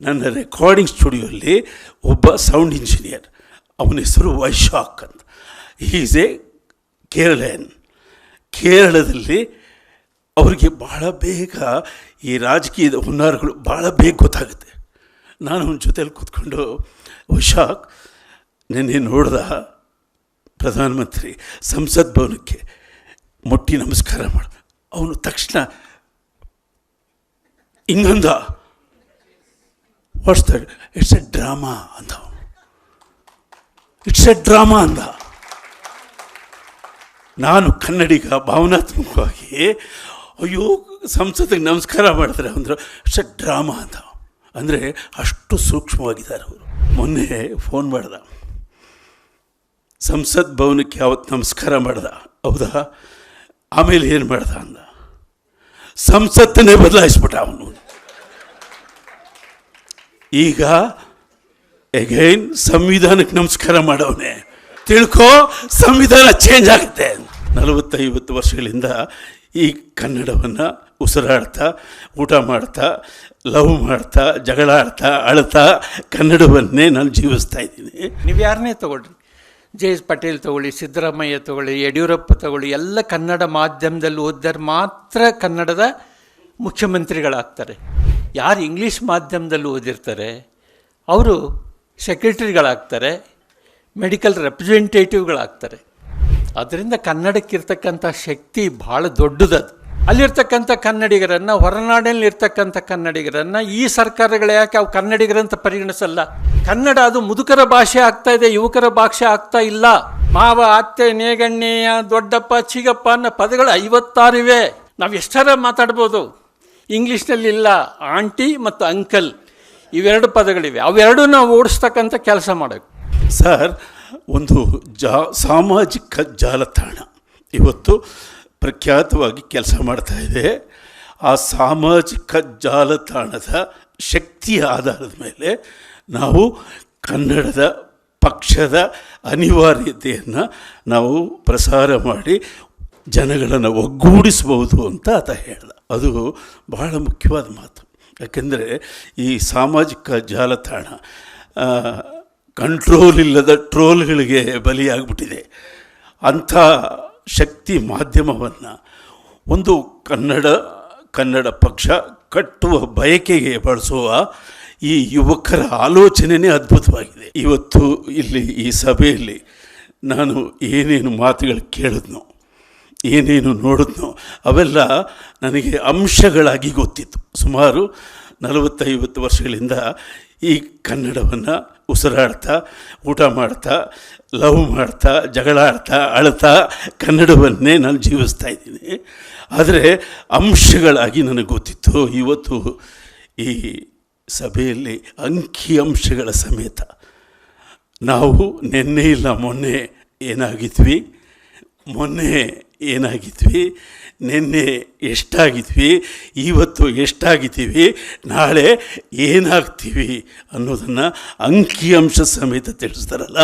ನನ್ನ ರೆಕಾರ್ಡಿಂಗ್ ಸ್ಟುಡಿಯೋಲ್ಲಿ ಒಬ್ಬ sound engineer ಅವನ ಹೆಸರು ವೈಶಾಖ್ ಅಂತ. ಈಸ್ ಎ ಕೇರಳನ್ ಕೇರಳದಲ್ಲಿ ಅವರಿಗೆ ಬಹಳ ಬೇಗ ಈ ರಾಜಕೀಯದ ಹುನ್ನಾರಗಳು ಭಾಳ ಬೇಗ ಗೊತ್ತಾಗುತ್ತೆ. ನಾನು ಅವನ ಜೊತೆಯಲ್ಲಿ ಕೂತ್ಕೊಂಡು, ವೈಶಾಖ್, ನಿನ್ನೆ ನೋಡಿದ ಪ್ರಧಾನಮಂತ್ರಿ ಸಂಸತ್ ಭವನಕ್ಕೆ ಮೊಟ್ಟಿ ನಮಸ್ಕಾರ ಮಾಡ. ಅವನು ತಕ್ಷಣ ಹಿಂಗಂದ ವಾಟ್ಸ್ ಥರ್ಡ್ ಇಟ್ಸ್ ಎ ಡ್ರಾಮಾ ಅಂದ ಇಟ್ಸ್ ಎ ಡ್ರಾಮಾ ಅಂದ. ನಾನು ಕನ್ನಡಿಗ, ಭಾವನಾತ್ಮಕವಾಗಿ, ಅಯ್ಯೋ, ಸಂಸತ್ತಿಗೆ ನಮಸ್ಕಾರ ಮಾಡ್ತಾರೆ ಅಂದ್ರೆ ಇಟ್ಸ್ ಎ ಡ್ರಾಮಾ ಅಂತ ಅಂದರೆ, ಅಷ್ಟು ಸೂಕ್ಷ್ಮವಾಗಿದ್ದಾರೆ ಅವರು. ಮೊನ್ನೆ ಫೋನ್ ಮಾಡ್ದ. ಸಂಸತ್ ಭವನಕ್ಕೆ ಯಾವತ್ತು ನಮಸ್ಕಾರ ಮಾಡ್ದ? ಹೌದಾ? ಆಮೇಲೆ ಏನು ಮಾಡ್ದ ಅಂದ? ಸಂಸತ್ತನ್ನೇ ಬದಲಾಯಿಸ್ಬಿಟ್ಟ ಅವನು. ಈಗ ಎಗೈನ್ ಸಂವಿಧಾನಕ್ಕೆ ನಮಸ್ಕಾರ ಮಾಡವನೆ. ತಿಳ್ಕೋ, ಸಂವಿಧಾನ ಚೇಂಜ್ ಆಗುತ್ತೆ. ನಲವತ್ತೈವತ್ತು ವರ್ಷಗಳಿಂದ ಈ ಕನ್ನಡವನ್ನು ಉಸಿರಾಡ್ತಾ, ಊಟ ಮಾಡ್ತಾ, ಲವ್ ಮಾಡ್ತಾ ಜಗಳ ಆಡ್ತಾ ಅಳ್ತಾ ಕನ್ನಡವನ್ನೇ ನಾನು ಜೀವಿಸ್ತಾ ಇದ್ದೀನಿ. ನೀವು ಯಾರನ್ನೇ ತಗೊಳ್ರಿ. ಜೆ ಎಸ್ ಪಟೇಲ್ ತಗೊಳ್ಳಿ, ಸಿದ್ದರಾಮಯ್ಯ ತಗೊಳ್ಳಿ, ಯಡಿಯೂರಪ್ಪ ತಗೊಳ್ಳಿ, ಎಲ್ಲ ಕನ್ನಡ ಮಾಧ್ಯಮದಲ್ಲಿ ಓದಿದ್ರೆ ಮಾತ್ರ ಕನ್ನಡದ ಮುಖ್ಯಮಂತ್ರಿಗಳಾಗ್ತಾರೆ. ಯಾರು ಇಂಗ್ಲೀಷ್ ಮಾಧ್ಯಮದಲ್ಲಿ ಓದಿರ್ತಾರೆ, ಅವರು ಸೆಕ್ರೆಟರಿಗಳಾಗ್ತಾರೆ, ಮೆಡಿಕಲ್ ರೆಪ್ರೆಸೆಂಟೇಟಿವ್ಗಳಾಗ್ತಾರೆ. ಅದರಿಂದ ಕನ್ನಡಕ್ಕಿರ್ತಕ್ಕಂಥ ಶಕ್ತಿ ಭಾಳ ದೊಡ್ಡದದು. ಅಲ್ಲಿರ್ತಕ್ಕಂಥ ಕನ್ನಡಿಗರನ್ನು, ಹೊರನಾಡಿನಲ್ಲಿರ್ತಕ್ಕಂಥ ಕನ್ನಡಿಗರನ್ನು, ಈ ಸರ್ಕಾರಗಳು ಯಾಕೆ ಅವು ಕನ್ನಡಿಗರಂತ ಪರಿಗಣಿಸಲ್ಲ? ಕನ್ನಡ ಅದು ಮುದುಕರ ಭಾಷೆ ಆಗ್ತಾ ಇದೆ, ಯುವಕರ ಭಾಷೆ ಆಗ್ತಾ ಇಲ್ಲ. ಮಾವ, ಅತ್ತೆ ನೇಗಣ್ಣೆಯ ದೊಡ್ಡಪ್ಪ, ಚಿಗಪ್ಪ ಅನ್ನೋ ಪದಗಳು ಐವತ್ತಾರಿವೆ. ನಾವು ಎಷ್ಟರ ಮಾತಾಡ್ಬೋದು? ಇಂಗ್ಲೀಷ್ನಲ್ಲಿ ಇಲ್ಲ ಆಂಟಿ ಮತ್ತು ಅಂಕಲ್, ಇವೆರಡು ಪದಗಳಿವೆ. ಅವೆರಡೂ ನಾವು ಓಡಿಸ್ತಕ್ಕಂಥ ಕೆಲಸ ಮಾಡಬೇಕು ಸರ್, ಒಂದು ಜಾ, ಸಾಮಾಜಿಕ ಜಾಲತಾಣ. ಇವತ್ತು ಪ್ರಖ್ಯಾತವಾಗಿ ಕೆಲಸ ಮಾಡ್ತಾ ಇದೆ. ಆ ಸಾಮಾಜಿಕ ಜಾಲತಾಣದ ಶಕ್ತಿಯ ಆಧಾರದ ಮೇಲೆ ನಾವು ಕನ್ನಡದ ಪಕ್ಷದ ಅನಿವಾರ್ಯತೆಯನ್ನು ನಾವು ಪ್ರಸಾರ ಮಾಡಿ ಜನಗಳನ್ನು ಒಗ್ಗೂಡಿಸಬಹುದು ಅಂತ ಆತ ಹೇಳ್ದ. ಅದು ಬಹಳ ಮುಖ್ಯವಾದ ಮಾತು. ಯಾಕೆಂದರೆ ಈ ಸಾಮಾಜಿಕ ಜಾಲತಾಣ ಕಂಟ್ರೋಲ್ ಇಲ್ಲದ ಟ್ರೋಲ್ಗಳಿಗೆ ಬಲಿಯಾಗ್ಬಿಟ್ಟಿದೆ. ಅಂಥ ಶಕ್ತಿ ಮಾಧ್ಯಮವನ್ನು ಒಂದು ಕನ್ನಡ ಕನ್ನಡ ಪಕ್ಷ ಕಟ್ಟುವ ಬಯಕೆಗೆ ಬಳಸುವ ಈ ಯುವಕರ ಆಲೋಚನೆಯೇ ಅದ್ಭುತವಾಗಿದೆ. ಇವತ್ತು ಇಲ್ಲಿ ಈ ಸಭೆಯಲ್ಲಿ ನಾನು ಏನೇನು ಮಾತುಗಳು ಕೇಳಿದ್ನೋ ಏನೇನು ನೋಡಿದ್ನೋ ಅವೆಲ್ಲ ನನಗೆ ಅಂಶಗಳಾಗಿ ಗೊತ್ತಿತ್ತು. ಸುಮಾರು ನಲವತ್ತೈವತ್ತು ವರ್ಷಗಳಿಂದ ಈ ಕನ್ನಡವನ್ನು ಉಸಿರಾಡ್ತಾ, ಊಟ ಮಾಡ್ತಾ, ಲವ್ ಮಾಡ್ತಾ ಜಗಳ ಆಡ್ತಾ ಅಳ್ತಾ ಕನ್ನಡವನ್ನೇ ನಾನು ಜೀವಿಸ್ತಾ ಇದ್ದೀನಿ. ಆದರೆ ಅಂಶಗಳಾಗಿ ನನಗೆ ಗೊತ್ತಿತ್ತು. ಇವತ್ತು ಈ ಸಭೆಯಲ್ಲಿ ಅಂಕಿ ಅಂಶಗಳ ಸಮೇತ ನಾವು ನಿನ್ನೆ ಇಲ್ಲ, ಮೊನ್ನೆ ಏನಾಗಿದ್ವಿ? ಮೊನ್ನೆ ಏನಾಗಿದ್ವಿ? ನಿನ್ನೆ ಎಷ್ಟಾಗಿದ್ವಿ? ಇವತ್ತು ಎಷ್ಟಾಗಿದ್ದೀವಿ? ನಾಳೆ ಏನಾಗ್ತೀವಿ ಅನ್ನೋದನ್ನು ಅಂಕಿಅಂಶ ಸಮೇತ ತಿಳಿಸ್ತಾರಲ್ಲ?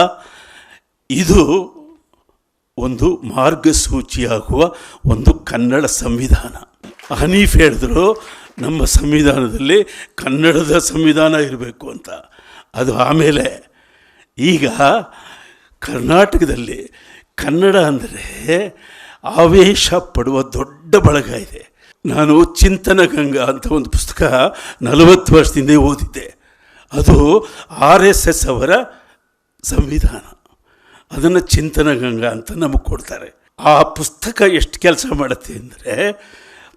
ಇದು ಒಂದು ಮಾರ್ಗಸೂಚಿಯಾಗುವ ಒಂದು ಕನ್ನಡ ಸಂವಿಧಾನ. ಹನೀಫ್ ಹೇಳಿದ್ರು, ನಮ್ಮ ಸಂವಿಧಾನದಲ್ಲಿ ಕನ್ನಡದ ಸಂವಿಧಾನ ಇರಬೇಕು ಅಂತ. ಅದು ಆಮೇಲೆ ಈಗ ಕರ್ನಾಟಕದಲ್ಲಿ ಕನ್ನಡ ಅಂದರೆ ಆವೇಶ ಪಡುವ ದೊಡ್ಡ ಬಳಗ ಇದೆ. ನಾನು ಚಿಂತನ ಗಂಗಾ ಅಂತ ಒಂದು ಪುಸ್ತಕ ನಲವತ್ತು ವರ್ಷದಿಂದ ಓದಿದ್ದೆ. ಅದು ಆರ್ ಎಸ್ ಎಸ್ ಅವರ ಸಂವಿಧಾನ. ಅದನ್ನು ಚಿಂತನ ಗಂಗಾ ಅಂತ ನಮಗೆ ಕೊಡ್ತಾರೆ. ಆ ಪುಸ್ತಕ ಎಷ್ಟು ಕೆಲಸ ಮಾಡುತ್ತೆ ಅಂದರೆ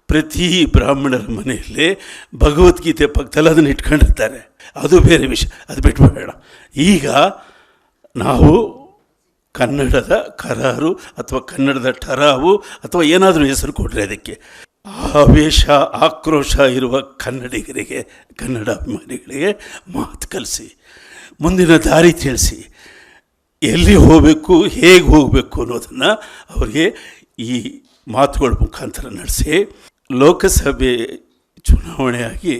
ಪ್ರತಿ ಬ್ರಾಹ್ಮಣರ ಮನೆಯಲ್ಲಿ ಭಗವದ್ಗೀತೆ ಪಕ್ಕದಲ್ಲಿ ಅದನ್ನು ಇಟ್ಕೊಂಡಿರ್ತಾರೆ. ಅದು ಬೇರೆ ವಿಷಯ, ಅದು ಬಿಟ್ಬೇಡ ಈಗ ನಾವು ಕನ್ನಡದ ಕರಾರು ಅಥವಾ ಕನ್ನಡದ ಠರಾವು ಅಥವಾ ಏನಾದರೂ ಹೆಸರು ಕೊಡ್ರಿ ಅದಕ್ಕೆ. ಆವೇಶ, ಆಕ್ರೋಶ ಇರುವ ಕನ್ನಡಿಗರಿಗೆ, ಕನ್ನಡ ಅಭಿಮಾನಿಗಳಿಗೆ ಮಾತು ಕಲಿಸಿ. ಮುಂದಿನ ದಾರಿ ತಿಳಿಸಿ. ಎಲ್ಲಿ ಹೋಗಬೇಕು, ಹೇಗೆ ಹೋಗಬೇಕು ಅನ್ನೋದನ್ನು ಅವರಿಗೆ ಈ ಮಾತುಗಳ ಮುಖಾಂತರ ನಡೆಸಿ. ಲೋಕಸಭೆ ಚುನಾವಣೆಯಾಗಿ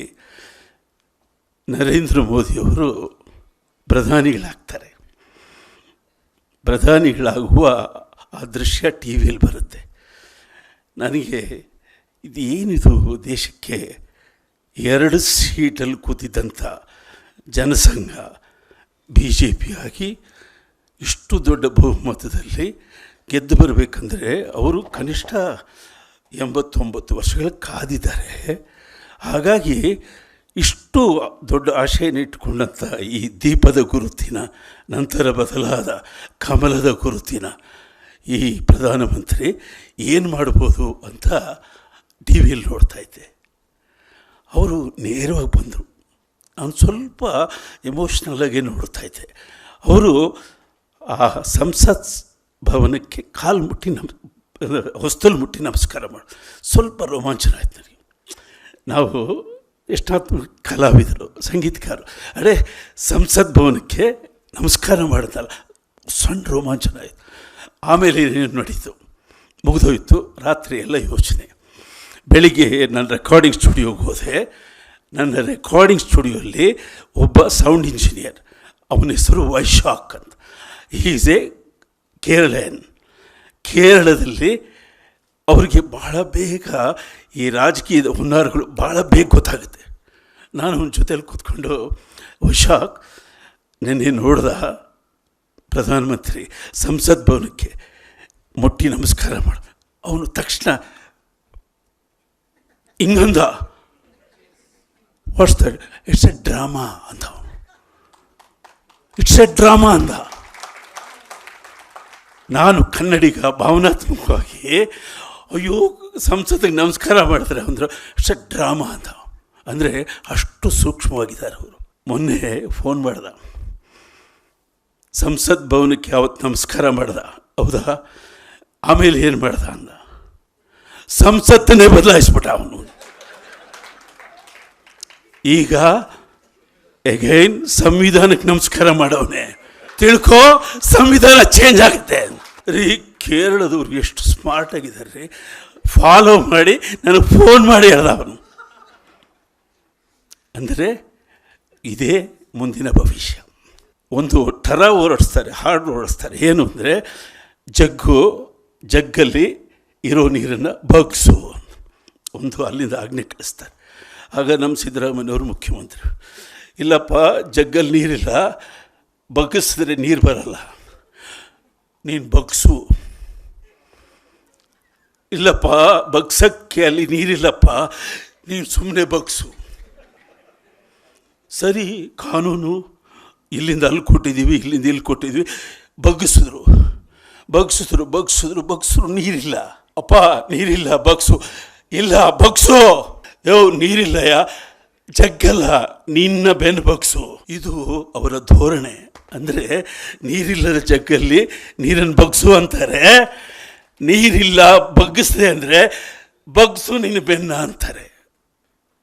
ನರೇಂದ್ರ ಮೋದಿಯವರು ಪ್ರಧಾನಿಗಳಾಗ್ತಾರೆ. ಪ್ರಧಾನಿಗಳಾಗುವ ಆ ದೃಶ್ಯ ಟಿ ವಿಯಲ್ಲಿ ಬರುತ್ತೆ. ನನಗೆ ಇದು ಏನಿದು ದೇಶಕ್ಕೆ ಎರಡು ಸೀಟಲ್ಲಿ ಕೂತಿದ್ದಂಥ ಜನಸಂಘ ಬಿ ಜೆ ಪಿ ಆಗಿ ಇಷ್ಟು ದೊಡ್ಡ ಬಹುಮತದಲ್ಲಿ ಗೆದ್ದು ಬರಬೇಕಂದ್ರೆ ಅವರು ಕನಿಷ್ಠ ಎಂಬತ್ತೊಂಬತ್ತು ವರ್ಷಗಳ ಕಾದಿದ್ದಾರೆ. ಹಾಗಾಗಿ ಇಷ್ಟು ದೊಡ್ಡ ಆಶೆಯನ್ನು ಇಟ್ಟುಕೊಂಡಂಥ ಈ ದೀಪದ ಗುರುತಿನ, ನಂತರ ಬದಲಾದ ಕಮಲದ ಗುರುತಿನ ಈ ಪ್ರಧಾನಮಂತ್ರಿ ಏನು ಮಾಡ್ಬೋದು ಅಂತ ಟಿ ವಿಯಲ್ಲಿ ನೋಡ್ತಾ ಇದ್ದೆ. ಅವರು ನೇರವಾಗಿ ಬಂದರು. ನಾನು ಸ್ವಲ್ಪ ಎಮೋಷ್ನಲಾಗಿ ನೋಡ್ತಾ ಇದ್ದೆ. ಅವರು ಆ ಸಂಸತ್ ಭವನಕ್ಕೆ ಕಾಲು ಮುಟ್ಟಿ ನಮ್ ಹೊಸ್ತಲು ಮುಟ್ಟಿ ನಮಸ್ಕಾರ ಮಾಡಿ, ಸ್ವಲ್ಪ ರೋಮಾಂಚನ ಆಯ್ತು ನನಗೆ. ನಾವು ಎಷ್ಟಾತ್ಮ ಕಲಾವಿದರು, ಸಂಗೀತಕಾರರು. ಅರೆ, ಸಂಸತ್ ಭವನಕ್ಕೆ ನಮಸ್ಕಾರ ಮಾಡಿದಲ್ಲ, ಸಣ್ಣ ರೋಮಾಂಚನ ಆಯಿತು. ಆಮೇಲೆ ನಡೀತು. ಮುಗಿದೋಯ್ತು, ರಾತ್ರಿ ಎಲ್ಲ ಯೋಚನೆ. ಬೆಳಿಗ್ಗೆ ನನ್ನ ರೆಕಾರ್ಡಿಂಗ್ ಸ್ಟುಡಿಯೋಗೆ ಹೋದೆ. ನನ್ನ ರೆಕಾರ್ಡಿಂಗ್ ಸ್ಟುಡಿಯೋಲ್ಲಿ ಒಬ್ಬ ಸೌಂಡ್ ಇಂಜಿನಿಯರ್ ಅವನ ಹೆಸರು ವೈಶಾಖ್ ಅಂತ. ಈಸ್ ಎ ಕೇರಳನ್ ಕೇರಳದಲ್ಲಿ ಅವರಿಗೆ ಬಹಳ ಬೇಗ ಈ ರಾಜಕೀಯದ ಹುನ್ನಾರಗಳು ಭಾಳ ಬೇಗ ಗೊತ್ತಾಗುತ್ತೆ. ನಾನು ಅವನ ಜೊತೆಲಿ ಕೂತ್ಕೊಂಡು ಹುಷಾಕ್ ನೆನ್ನೆ ನೋಡ್ದ ಪ್ರಧಾನಮಂತ್ರಿ ಸಂಸತ್ ಭವನಕ್ಕೆ ಮುಟ್ಟಿ ನಮಸ್ಕಾರ ಮಾಡ. ಅವನು ತಕ್ಷಣ ಹಿಂಗಂದ what's that it's a drama ಅಂದ ಅವನು. ಇಟ್ಸ್ ಎ ಡ್ರಾಮಾ ಅಂದ. ನಾನು ಕನ್ನಡಿಗ, ಭಾವನಾತ್ಮಕವಾಗಿ ಅಯ್ಯೋ, ಸಂಸತ್ತಿಗೆ ನಮಸ್ಕಾರ ಮಾಡ್ತಾರೆ ಅಂದ್ರೆ ಇಟ್ಸ್ ಡ್ರಾಮಾ ಅಂತ. ಅಂದರೆ ಅಷ್ಟು ಸೂಕ್ಷ್ಮವಾಗಿದ್ದಾರೆ ಅವರು. ಮೊನ್ನೆ ಫೋನ್ ಮಾಡ್ದ. ಸಂಸತ್ ಭವನಕ್ಕೆ ಯಾವತ್ತು ನಮಸ್ಕಾರ ಮಾಡ್ದ? ಹೌದಾ? ಆಮೇಲೆ ಏನು ಮಾಡ್ದ ಅಂದ? ಸಂಸತ್ತನ್ನೇ ಬದಲಾಯಿಸ್ಬಿಟ್ಟ ಅವನು. ಈಗ ಎಗೈನ್ ಸಂವಿಧಾನಕ್ಕೆ ನಮಸ್ಕಾರ ಮಾಡವನೇ. ತಿಳ್ಕೋ, ಸಂವಿಧಾನ ಚೇಂಜ್ ಆಗುತ್ತೆ. ರೀ ಕೇರಳದವ್ರು ಎಷ್ಟು ಸ್ಮಾರ್ಟ್ ಆಗಿದ್ದಾರೆ ರೀ ಫಾಲೋ ಮಾಡಿ ನನಗೆ ಫೋನ್ ಮಾಡಿ ಹೇಳ್ದ ಅವನು ಅಂದರೆ ಇದೇ ಮುಂದಿನ ಭವಿಷ್ಯ. ಒಂದು ಥರ ಓಡಿಸ್ತಾರೆ ಹಾಡು ಓಡಿಸ್ತಾರೆ ಏನು ಅಂದರೆ ಜಗ್ಗು, ಜಗ್ಗಲ್ಲಿ ಇರೋ ನೀರನ್ನು ಬಗ್ಸು ಒಂದು ಅಲ್ಲಿಂದ ಆಜ್ಞೆ ಕಳಿಸ್ತಾರೆ. ಆಗ ನಮ್ಮ ಸಿದ್ದರಾಮಯ್ಯವರು ಮುಖ್ಯಮಂತ್ರಿ. ಇಲ್ಲಪ್ಪ, ಜಗ್ಗಲ್ಲಿ ನೀರಿಲ್ಲ, ಬಗ್ಗಿಸಿದ್ರೆ ನೀರು ಬರಲ್ಲ. ನೀನು ಬಗ್ಸು. ಇಲ್ಲಪ್ಪ, ಬಗ್ಸಕ್ಕೆ ಅಲ್ಲಿ ನೀರಿಲ್ಲಪ್ಪ, ನೀನು ಸುಮ್ಮನೆ ಬಗ್ಸು. ಸರಿ, ಕಾನೂನು, ಇಲ್ಲಿಂದ ಅಲ್ಲಿ ಕೊಟ್ಟಿದ್ದೀವಿ, ಇಲ್ಲಿಂದ ಇಲ್ಲಿ ಕೊಟ್ಟಿದ್ವಿ ಬಗ್ಗಿಸಿದ್ರು ಬಗ್ಸಿದ್ರು ಬಗ್ಸಿದ್ರು ಬಗ್ಸಿದ್ರು, ನೀರಿಲ್ಲ. ಅಪ್ಪ, ನೀರಿಲ್ಲ, ಬಗ್ಸು. ಇಲ್ಲ, ಬಗ್ಸು. ಯೋ, ನೀರಿಲ್ಲಯ್ಯ, ಜಗ್ಗಲ್ಲ, ನಿನ್ನ ಬೆನ್ನು ಬಗ್ಸು. ಇದು ಅವರ ಧೋರಣೆ. ಅಂದರೆ ನೀರಿಲ್ಲದ ಜಗ್ಗಲ್ಲಿ ನೀರನ್ನು ಬಗ್ಸು ಅಂತಾರೆ. ನೀರಿಲ್ಲ, ಬಗ್ಗಿಸ್ದೆ ಅಂದರೆ ಬಗ್ಸು ನಿನ್ನ ಬೆನ್ನ ಅಂತಾರೆ.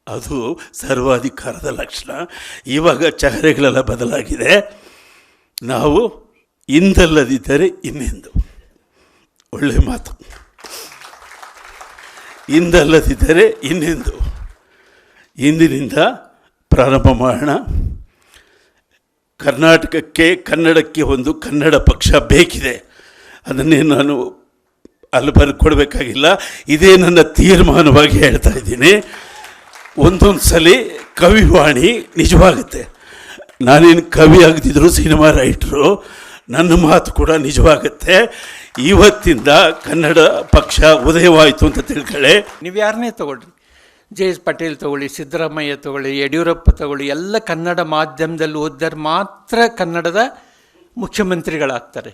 ಅದು ಸರ್ವಾಧಿಕಾರದ ಲಕ್ಷಣ. ಇವಾಗ ಚಹರೆಗಳೆಲ್ಲ ಬದಲಾಗಿದೆ. ನಾವು ಇಂದಲ್ಲದಿದ್ದರೆ ಇನ್ನೆಂದು? ಒಳ್ಳೆ ಮಾತು. ಇಂದಲ್ಲದಿದ್ದರೆ ಇನ್ನೆಂದು? ಇಂದಿನಿಂದ ಪ್ರಾರಂಭ ಮಾಡೋಣ. ಕರ್ನಾಟಕಕ್ಕೆ, ಕನ್ನಡಕ್ಕೆ ಒಂದು ಕನ್ನಡ ಪಕ್ಷ ಬೇಕಿದೆ. ಅದನ್ನೇ ನಾನು ಅಲ್ಲಿ ಬರ್ಕೊಡ್ಬೇಕಾಗಿಲ್ಲ ಇದೇ ನನ್ನ ತೀರ್ಮಾನವಾಗಿ ಹೇಳ್ತಾ ಇದ್ದೀನಿ. ಒಂದೊಂದು ಸಲ ಕವಿವಾಣಿ ನಿಜವಾಗುತ್ತೆ. ನಾನೇನು ಕವಿ ಆಗದಿದ್ರು ಸಿನಿಮಾ ರೈಟ್ರು, ನನ್ನ ಮಾತು ಕೂಡ ನಿಜವಾಗುತ್ತೆ. ಇವತ್ತಿಂದ ಕನ್ನಡ ಪಕ್ಷ ಉದಯವಾಯಿತು ಅಂತ ತಿಳ್ಕೊಳ್ಳಿ ನೀವು ಯಾರನ್ನೇ ತಗೊಳ್ರಿ. ಜೆ ಎಸ್ ಪಟೇಲ್ ತಗೊಳ್ಳಿ, ಸಿದ್ದರಾಮಯ್ಯ ತಗೊಳ್ಳಿ, ಯಡಿಯೂರಪ್ಪ ತಗೊಳ್ಳಿ, ಎಲ್ಲ ಕನ್ನಡ ಮಾಧ್ಯಮದಲ್ಲಿ ಓದಿದ್ರೆ ಮಾತ್ರ ಕನ್ನಡದ ಮುಖ್ಯಮಂತ್ರಿಗಳಾಗ್ತಾರೆ.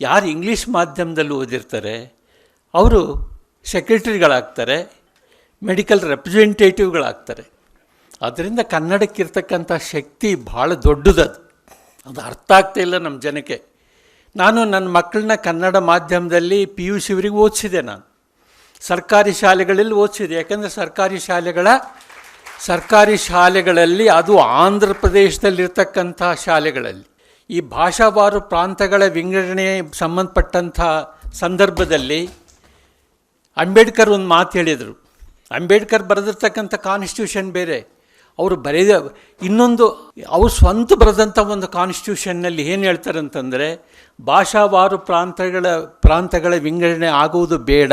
ಯಾರು ಇಂಗ್ಲೀಷ್ ಮಾಧ್ಯಮದಲ್ಲಿ ಓದಿರ್ತಾರೆ? ಅವರು ಸೆಕ್ರೆಟರಿಗಳಾಗ್ತಾರೆ, ಮೆಡಿಕಲ್ ರೆಪ್ರೆಸೆಂಟೇಟಿವ್ಗಳಾಗ್ತಾರೆ. ಅದರಿಂದ ಕನ್ನಡಕ್ಕಿರ್ತಕ್ಕಂಥ ಶಕ್ತಿ ಭಾಳ ದೊಡ್ಡದದು. ಅದು ಅರ್ಥ ಆಗ್ತಾ ಇಲ್ಲ ನಮ್ಮ ಜನಕ್ಕೆ. ನಾನು ನನ್ನ ಮಕ್ಕಳನ್ನ ಕನ್ನಡ ಮಾಧ್ಯಮದಲ್ಲಿ ಪಿ ಯು ಸಿವರಿಗೆ ಓದಿಸಿದೆ ನಾನು. ಸರ್ಕಾರಿ ಶಾಲೆಗಳಲ್ಲಿ ಓದಿಸಿದೆ. ಯಾಕಂದರೆ ಸರ್ಕಾರಿ ಶಾಲೆಗಳ, ಸರ್ಕಾರಿ ಶಾಲೆಗಳಲ್ಲಿ, ಅದು ಆಂಧ್ರ ಪ್ರದೇಶದಲ್ಲಿರ್ತಕ್ಕಂಥ ಶಾಲೆಗಳಲ್ಲಿ. ಈ ಭಾಷಾವಾರು ಪ್ರಾಂತಗಳ ವಿಂಗಡಣೆ ಸಂಬಂಧಪಟ್ಟಂಥ ಸಂದರ್ಭದಲ್ಲಿ ಅಂಬೇಡ್ಕರ್ ಒಂದು ಮಾತು ಹೇಳಿದರು. ಅಂಬೇಡ್ಕರ್ ಬರೆದಿರ್ತಕ್ಕಂಥ ಕಾನ್ಸ್ಟಿಟ್ಯೂಷನ್ ಬೇರೆ. ಅವರು ಬರೆದ, ಇನ್ನೊಂದು, ಅವ್ರು ಸ್ವಂತ ಬರೆದಂಥ ಒಂದು ಕಾನ್ಸ್ಟಿಟ್ಯೂಷನ್ನಲ್ಲಿ ಏನು ಹೇಳ್ತಾರೆ ಅಂತಂದರೆ ಭಾಷಾವಾರು ಪ್ರಾಂತಗಳ ಪ್ರಾಂತಗಳ ವಿಂಗಡಣೆ ಆಗುವುದು ಬೇಡ.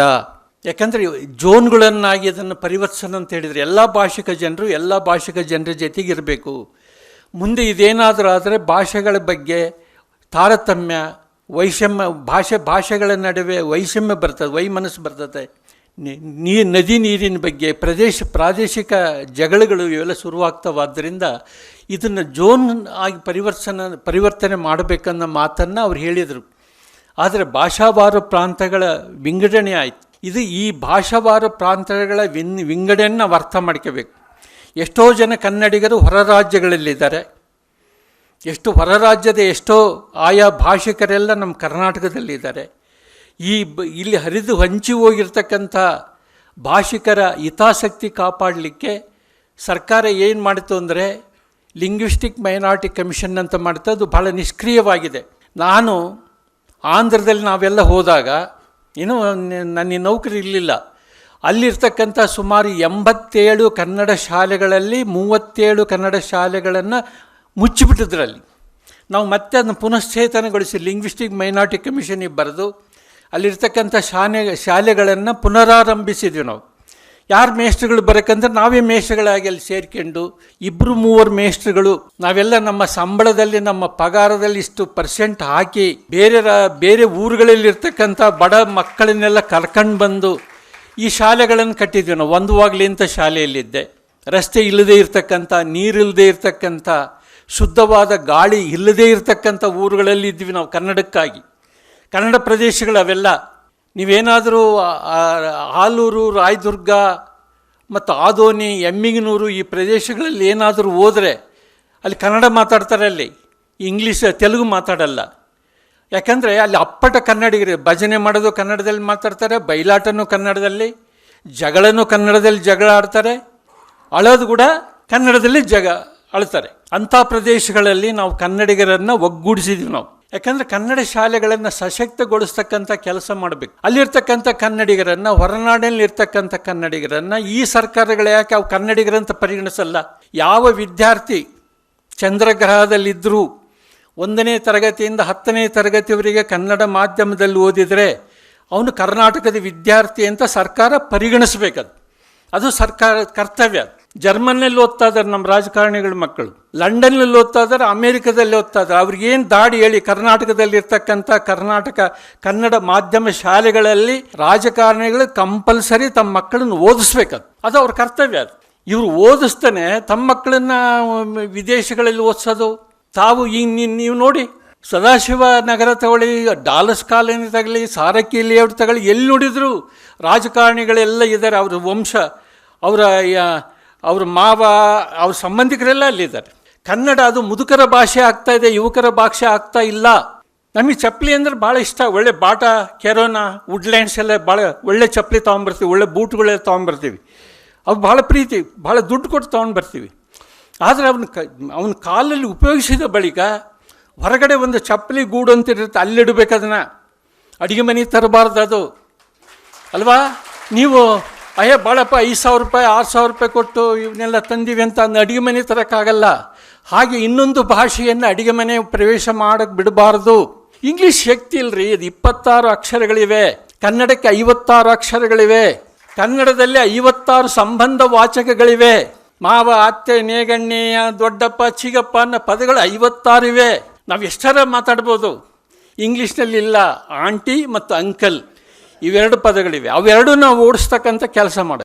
ಯಾಕಂದರೆ ಜೋನ್ಗಳನ್ನಾಗಿ ಅದನ್ನು ಪರಿವರ್ತಿಸೋಣ ಅಂತ ಹೇಳಿದರೆ ಎಲ್ಲ ಭಾಷಿಕ ಜನರು ಎಲ್ಲ ಭಾಷಿಕ ಜನರ ಜೊತೆಗಿರಬೇಕು. ಮುಂದೆ ಇದೇನಾದರೂ ಆದರೆ ಭಾಷೆಗಳ ಬಗ್ಗೆ ತಾರತಮ್ಯ ವೈಷಮ್ಯ, ಭಾಷೆ, ಭಾಷೆಗಳ ನಡುವೆ ವೈಷಮ್ಯ ಬರ್ತದೆ, ವೈಮನಸ್ಸು ಬರ್ತದೆ. ನೀ ನದಿ ನೀರಿನ ಬಗ್ಗೆ ಪ್ರದೇಶ, ಪ್ರಾದೇಶಿಕ ಜಗಳಗಳು ಇವೆಲ್ಲ ಶುರುವಾಗ್ತವಾದ್ದರಿಂದ ಇದನ್ನು ಜೋನ್ ಆಗಿ ಪರಿವರ್ತನ ಪರಿವರ್ತನೆ ಮಾಡಬೇಕನ್ನೋ ಮಾತನ್ನು ಅವ್ರು ಹೇಳಿದರು. ಆದರೆ ಭಾಷಾವಾರು ಪ್ರಾಂತಗಳ ವಿಂಗಡಣೆ ಆಯಿತು. ಇದು ಈ ಭಾಷಾವಾರು ಪ್ರಾಂತಗಳ ವಿನ್ ವಿಂಗಡಣೆ ಅರ್ಥ ಮಾಡ್ಕೋಬೇಕು. ಎಷ್ಟೋ ಜನ ಕನ್ನಡಿಗರು ಹೊರ ರಾಜ್ಯಗಳಲ್ಲಿದ್ದಾರೆ. ಎಷ್ಟು ಹೊರ ರಾಜ್ಯದ ಎಷ್ಟೋ ಆಯಾ ಭಾಷಿಕರೆಲ್ಲ ನಮ್ಮ ಕರ್ನಾಟಕದಲ್ಲಿದ್ದಾರೆ. ಈ ಇಲ್ಲಿ ಹರಿದು ಹಂಚಿ ಹೋಗಿರ್ತಕ್ಕಂಥ ಭಾಷಿಕರ ಹಿತಾಸಕ್ತಿ ಕಾಪಾಡಲಿಕ್ಕೆ ಸರ್ಕಾರ ಏನು ಮಾಡಿತು ಅಂದರೆ ಲಿಂಗ್ವಿಸ್ಟಿಕ್ ಮೈನಾರಿಟಿ ಕಮಿಷನ್ ಅಂತ ಮಾಡ್ತಾ ಅದು ಭಾಳ ನಿಷ್ಕ್ರಿಯವಾಗಿದೆ. ನಾನು ಆಂಧ್ರದಲ್ಲಿ ನಾವೆಲ್ಲ ಹೋದಾಗ ಏನೋ ನನ್ನ ನೌಕರಿ ಇರಲಿಲ್ಲ ಅಲ್ಲಿರ್ತಕ್ಕಂಥ ಸುಮಾರು ಎಂಬತ್ತೇಳು ಕನ್ನಡ ಶಾಲೆಗಳಲ್ಲಿ ಮೂವತ್ತೇಳು ಕನ್ನಡ ಶಾಲೆಗಳನ್ನು ಮುಚ್ಚಿಬಿಟ್ಟಿದ್ರಲ್ಲಿ. ನಾವು ಮತ್ತೆ ಅದನ್ನು ಪುನಶ್ಚೇತನಗೊಳಿಸಿ ಲಿಂಗ್ವಿಸ್ಟಿಕ್ ಮೈನಾರಿಟಿ ಕಮಿಷನಿಗೆ ಬರೆದು, ಅಲ್ಲಿರ್ತಕ್ಕಂಥ ಶಾಲೆ ಶಾಲೆಗಳನ್ನು ಪುನರಾರಂಭಿಸಿದ್ವಿ ನಾವು. ಯಾರು ಮೇಷ್ಟ್ರುಗಳು ಬರೋಕ್ಕಂದ್ರೆ ನಾವೇ ಮೇಷ್ಟ್ರುಗಳಾಗಿ ಅಲ್ಲಿ ಸೇರ್ಕೊಂಡು ಇಬ್ಬರು ಮೂವರು ಮೇಷ್ಟ್ರುಗಳು, ನಾವೆಲ್ಲ ನಮ್ಮ ಸಂಬಳದಲ್ಲಿ, ನಮ್ಮ ಪಗಾರದಲ್ಲಿ ಇಷ್ಟು ಪರ್ಸೆಂಟ್ ಹಾಕಿ, ಬೇರೆ ಬೇರೆ ಊರುಗಳಲ್ಲಿರ್ತಕ್ಕಂಥ ಬಡ ಮಕ್ಕಳನ್ನೆಲ್ಲ ಕರ್ಕೊಂಡು ಬಂದು, ಈ ಶಾಲೆಗಳನ್ನು ಕಟ್ಟಿದ್ವಿ ನಾವು. ಒಂದು ಅಂತ ಶಾಲೆಯಲ್ಲಿದ್ದೆ. ರಸ್ತೆ ಇಲ್ಲದೆ ಇರ್ತಕ್ಕಂಥ ನೀರಿಲ್ಲದೆ ಇರ್ತಕ್ಕಂಥ ಶುದ್ಧವಾದ ಗಾಳಿ ಇಲ್ಲದೇ ಇರತಕ್ಕಂಥ ಊರುಗಳಲ್ಲಿ ಇದ್ವಿ ನಾವು ಕನ್ನಡಕ್ಕಾಗಿ. ಕನ್ನಡ ಪ್ರದೇಶಗಳು ಅವೆಲ್ಲ. ನೀವೇನಾದರೂ ಆಲೂರು ರಾಯದುರ್ಗ ಮತ್ತು ಆದೋನಿ, ಎಮ್ಮಿಗನೂರು ಈ ಪ್ರದೇಶಗಳಲ್ಲಿ ಏನಾದರೂ ಹೋದರೆ ಅಲ್ಲಿ ಕನ್ನಡ ಮಾತಾಡ್ತಾರೆ ಅಲ್ಲಿ. ಇಂಗ್ಲೀಷ್, ತೆಲುಗು ಮಾತಾಡಲ್ಲ. ಯಾಕಂದರೆ ಅಲ್ಲಿ ಅಪ್ಪಟ ಕನ್ನಡಿಗರು. ಭಜನೆ ಮಾಡೋದು ಕನ್ನಡದಲ್ಲಿ ಮಾತಾಡ್ತಾರೆ ಬಯಲಾಟನೂ ಕನ್ನಡದಲ್ಲಿ, ಜಗಳನೂ ಕನ್ನಡದಲ್ಲಿ ಜಗಳ ಆಡ್ತಾರೆ. ಅಳೋದು ಕೂಡ ಕನ್ನಡದಲ್ಲಿ ಜಗ ಅಳ್ತಾರೆ. ಅಂಥ ಪ್ರದೇಶಗಳಲ್ಲಿ ನಾವು ಕನ್ನಡಿಗರನ್ನು ಒಗ್ಗೂಡಿಸಿದ್ವಿ ನಾವು. ಯಾಕಂದರೆ ಕನ್ನಡ ಶಾಲೆಗಳನ್ನು ಸಶಕ್ತಗೊಳಿಸ್ತಕ್ಕಂಥ ಕೆಲಸ ಮಾಡಬೇಕು. ಅಲ್ಲಿರ್ತಕ್ಕಂಥ ಕನ್ನಡಿಗರನ್ನು ಹೊರನಾಡಿನಲ್ಲಿ ಇರ್ತಕ್ಕಂಥ ಕನ್ನಡಿಗರನ್ನು, ಈ ಸರ್ಕಾರಗಳು ಯಾಕೆ ಅವು ಕನ್ನಡಿಗರಂತ ಪರಿಗಣಿಸಲ್ಲ? ಯಾವ ವಿದ್ಯಾರ್ಥಿ ಚಂದ್ರಗ್ರಹದಲ್ಲಿದ್ದರೂ ಒಂದನೇ ತರಗತಿಯಿಂದ ಹತ್ತನೇ ತರಗತಿವರೆಗೆ ಕನ್ನಡ ಮಾಧ್ಯಮದಲ್ಲಿ ಓದಿದರೆ ಅವನು ಕರ್ನಾಟಕದ ವಿದ್ಯಾರ್ಥಿ ಅಂತ ಸರ್ಕಾರ ಪರಿಗಣಿಸಬೇಕದು. ಅದು ಸರ್ಕಾರ, ಕರ್ತವ್ಯ ಜರ್ಮನ್ನಲ್ಲಿ ಓದ್ತಾ ಇದ್ದಾರೆ ನಮ್ಮ ರಾಜಕಾರಣಿಗಳ ಮಕ್ಕಳು. ಲಂಡನ್ನಲ್ಲಿ ಓದ್ತಾ ಇದ್ದಾರೆ ಅಮೇರಿಕದಲ್ಲಿ ಓದ್ತಾ ಇದ್ದಾರೆ ಅವ್ರಿಗೇನು ದಾಡಿ ಹೇಳಿ ಕರ್ನಾಟಕದಲ್ಲಿ ಇರ್ತಕ್ಕಂಥ ಕರ್ನಾಟಕ ಕನ್ನಡ ಮಾಧ್ಯಮ ಶಾಲೆಗಳಲ್ಲಿ ರಾಜಕಾರಣಿಗಳು ಕಂಪಲ್ಸರಿ ತಮ್ಮ ಮಕ್ಕಳನ್ನು ಓದಿಸ್ಬೇಕದು. ಅದು ಅವ್ರ ಕರ್ತವ್ಯ ಅದು. ಇವರು ಓದಿಸ್ತಾನೆ ತಮ್ಮ ಮಕ್ಕಳನ್ನ ವಿದೇಶಗಳಲ್ಲಿ ಓದಿಸೋದು. ತಾವು ಈಗ ನೀವು ನೋಡಿ, ಸದಾಶಿವ ನಗರ ತಗೊಳ್ಳಿ, ಡಾಲಸ್ ಕಾಲೋನಿ ತಗೊಳ್ಳಿ ಸಾರಕ್ಕಿ ಲೇಔಟ್ ತಗೊಳ್ಳಿ, ಎಲ್ಲಿ ನೋಡಿದ್ರು ರಾಜಕಾರಣಿಗಳೆಲ್ಲ ಇದ್ದಾರೆ. ಅವ್ರ ವಂಶ, ಅವರ ಅವ್ರ ಮಾವ, ಅವ್ರ ಸಂಬಂಧಿಕರೆಲ್ಲ ಅಲ್ಲಿದ್ದಾರೆ. ಕನ್ನಡ ಅದು ಮುದುಕರ ಭಾಷೆ ಆಗ್ತಾ ಇದೆ, ಯುವಕರ ಭಾಷೆ ಆಗ್ತಾ ಇಲ್ಲ. ನಮಗೆ ಚಪ್ಪಲಿ ಅಂದ್ರೆ ಭಾಳ ಇಷ್ಟ. ಒಳ್ಳೆ ಬಾಟ, ಕೆರೋನಾ, ವುಡ್ಲ್ಯಾಂಡ್ಸ್ ಎಲ್ಲ ಭಾಳ ಒಳ್ಳೆ ಚಪ್ಪಲಿ ತೊಗೊಂಬರ್ತೀವಿ, ಒಳ್ಳೆ ಬೂಟ್ಗಳೆಲ್ಲ ತೊಗೊಂಬರ್ತೀವಿ. ಅವು ಭಾಳ ಪ್ರೀತಿ, ಭಾಳ ದುಡ್ಡು ಕೊಟ್ಟು ತೊಗೊಂಡು ಬರ್ತೀವಿ ಆದರೆ ಅವನ ಕ, ಅವನ ಕಾಲಲ್ಲಿ ಉಪಯೋಗಿಸಿದ ಬಳಿಕ ಹೊರಗಡೆ ಒಂದು ಚಪ್ಪಲಿ ಗೂಡು ಅಂತ ಇರುತ್ತೆ ಅದನ್ನು. ಅಡುಗೆ ಮನೆ ತರಬಾರ್ದು ಅದು. ಅಲ್ವಾ? ನೀವು ಅಯ್ಯ ಬಾಳಪ್ಪ ಐದು ಸಾವಿರ ರೂಪಾಯಿ, ಆರು ಸಾವಿರ ರೂಪಾಯಿ ಕೊಟ್ಟು ಇವನ್ನೆಲ್ಲ ತಂದೀವಿ ಅಂತ ಅಂದ್ರೆ ಅಡುಗೆ ಮನೆ ತರೋಕ್ಕಾಗಲ್ಲ. ಹಾಗೆ ಇನ್ನೊಂದು ಭಾಷೆಯನ್ನು ಅಡುಗೆ ಮನೆ ಪ್ರವೇಶ ಮಾಡೋಕ್ಕೆ ಬಿಡಬಾರ್ದು. ಇಂಗ್ಲೀಷ್ ಶಕ್ತಿ ಇಲ್ರಿ ಇದು ಇಪ್ಪತ್ತಾರು ಅಕ್ಷರಗಳಿವೆ. ಕನ್ನಡಕ್ಕೆ ಐವತ್ತಾರು ಅಕ್ಷರಗಳಿವೆ. ಕನ್ನಡದಲ್ಲಿ ಐವತ್ತಾರು ಸಂಬಂಧ ವಾಚಕಗಳಿವೆ. ಮಾವ, ಅತ್ತೆ ನೇಗಣ್ಣೆಯ ದೊಡ್ಡಪ್ಪ, ಚಿಗಪ್ಪ ಅನ್ನೋ ಪದಗಳು ಐವತ್ತಾರು ಇವೆ ನಾವು ಎಷ್ಟರ ಮಾತಾಡ್ಬೋದು? ಇಂಗ್ಲೀಷ್ನಲ್ಲಿ ಇಲ್ಲ ಆಂಟಿ ಮತ್ತು ಅಂಕಲ್. ಇವೆರಡು ಪದಗಳಿವೆ. ಅವೆರಡೂ ನಾವು ಓಡಿಸ್ತಕ್ಕಂಥ ಕೆಲಸ ಮಾಡ